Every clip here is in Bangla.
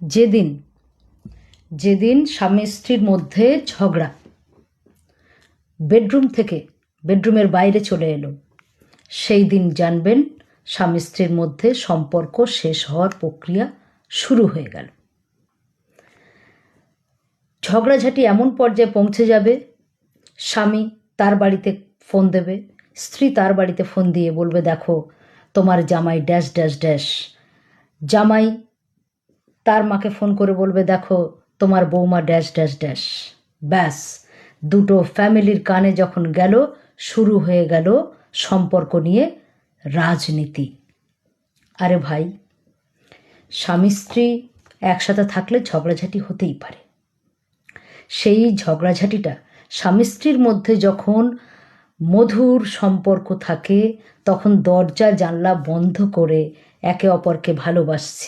যেদিন যেদিন স্বামী স্ত্রীর মধ্যে ঝগড়া। বেডরুম থেকে বেডরুমের বাইরে চলে এলো। সেই দিন জানবেন স্বামী স্ত্রীর মধ্যে সম্পর্ক শেষ হওয়ার প্রক্রিয়া শুরু হয়ে গেল। ঝগড়াঝাটি এমন পর্যায়ে পৌঁছে যাবে, স্বামী তার বাড়িতে ফোন দেবে, স্ত্রী তার বাড়িতে ফোন দিয়ে বলবে, দেখো, তোমার জামাই ড্যাশ ড্যাশ ড্যাশ। জামাই তার মাকে ফোন করে বলবে, দেখো, তোমার বৌমা ড্যাশ ড্যাশ ড্যাশ। ব্যাস, দুটো ফ্যামিলির কানে যখন গেল, শুরু হয়ে গেল সম্পর্ক নিয়ে রাজনীতি। আরে ভাই, স্বামী স্ত্রী একসাথে থাকলে ঝগড়াঝাটি হতেই পারে। সেই ঝগড়াঝাটিটা স্বামী স্ত্রীর মধ্যে যখন মধুর সম্পর্ক থাকে, তখন দরজা জানলা বন্ধ করে একে অপরকে ভালোবাসছে।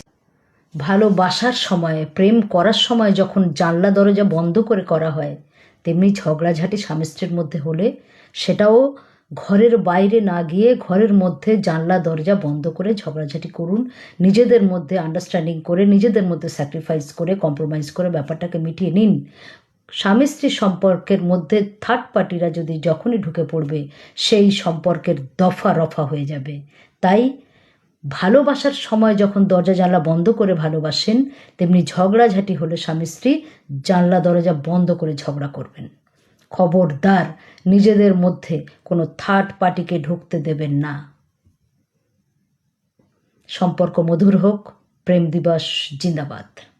ভালোবাসার সময়, প্রেম করার সময় যখন জানলা দরজা বন্ধ করে করা হয়, তেমনি ঝগড়াঝাটি স্বামী স্ত্রীর মধ্যে হলে সেটাও ঘরের বাইরে না গিয়ে ঘরের মধ্যে জানলা দরজা বন্ধ করে ঝগড়াঝাটি করুন, নিজেদের মধ্যে আন্ডারস্ট্যান্ডিং করে, নিজেদের মধ্যে স্যাক্রিফাইস করে কম্প্রোমাইজ করে ব্যাপারটাকে মিটিয়ে নিন। স্বামী স্ত্রী সম্পর্কের মধ্যে থার্ড পার্টিরা যদি যখনই ঢুকে পড়বে, সেই সম্পর্কের দফা রফা হয়ে যাবে। তাই ভালোবাসার সময় যখন দরজা জানলা বন্ধ করে ভালোবাসেন, তেমনি ঝগড়াঝাটি হলে স্বামী স্ত্রী জানলা দরজা বন্ধ করে ঝগড়া করবেন। খবরদার, নিজেদের মধ্যে কোনো থার্ড পার্টিকে ঢুকতে দেবেন না। সম্পর্ক মধুর হোক, প্রেম দিবস জিন্দাবাদ।